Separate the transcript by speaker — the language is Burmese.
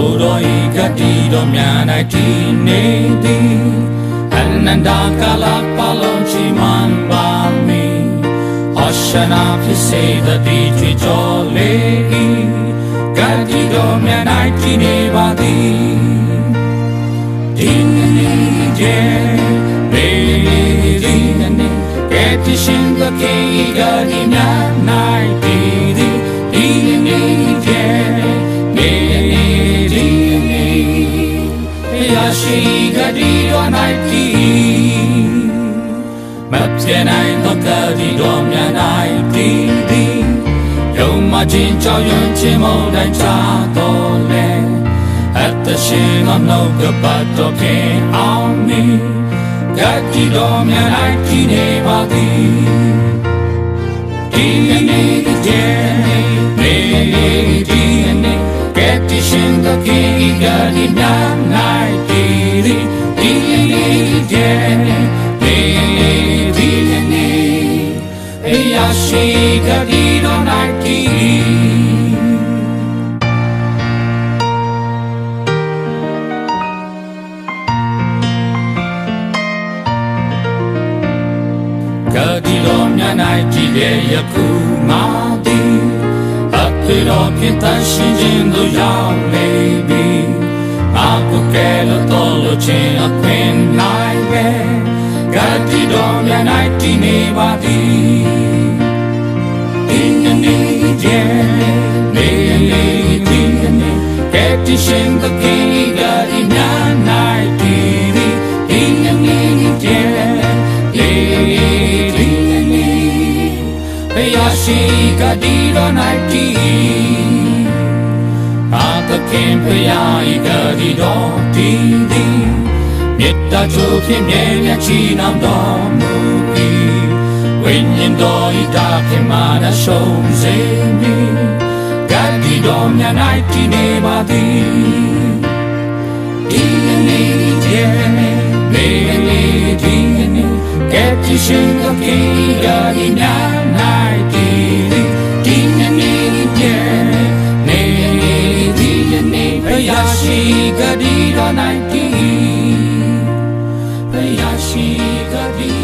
Speaker 1: ိုတော်ဤကတိတော်များ၌တည်နေသည်အနန္တကာလပတ်လုံးချီးမွမ်းပါမည်ဟောရှနာဖြစ်စေသတည်ကြွကြော်လေ၏ကတိတော်များ၌တည်နေပါသည်ဒီနေ့ကျဘေးဒီနေ့ကတိရှင်ကကေဂဒီမြတ်၌တ ရရှိကတိတော်၌တည်မပြည့်နိုင်သောကတိတော်များ၌တည်သည်ယုံမှချင်းကြောက်ရွံ့ခြင်းမုန်တိုင်းချတော်လဲအသက်ရှင်သောနှုတ်ကပတ်တော်ဖြင့်အောင်မည်ကတိတော်များ၌တည်နေပါသည် ရှင်သောကိကတိများ၌တည်သည်ဒီနေ့ဒီနေ့မေဒီနေ့အရာရှိကတိတော်၌တည်ကတိတော်မြတ်၌ကြည်တဲ့ယခုမှ သည်အသွေတော်ဖြင့်တန်ရှင်းခြင်းသို့ရောက်နေပြီငါကိုကဲလို့တော်လို့ခြင်းအခွင့်နိုင်ပဲကတိတော်မြတ်၌တည်နေပါသည် ရရှိကဒီတော်၌တည်အာသခင်ဖျားဤကဒီတော်တည်သည်မေတ္တာချိုးဖြင့်မြဲမြတ်ချီနှောင်တော်မူ၏ဝိညာဉ်တော်ဤတာဖြင့်မာနရှုံးစေမည်ကဒီတော်မြတ်၌တည်နေပါသည်ဒီနေ့ဒီနေ့မေလေးဒီနေ့ကဲ့တီရှင်ကကေရာဒီနာ ကတိတော်၌တည်ဖယားရှိကတိ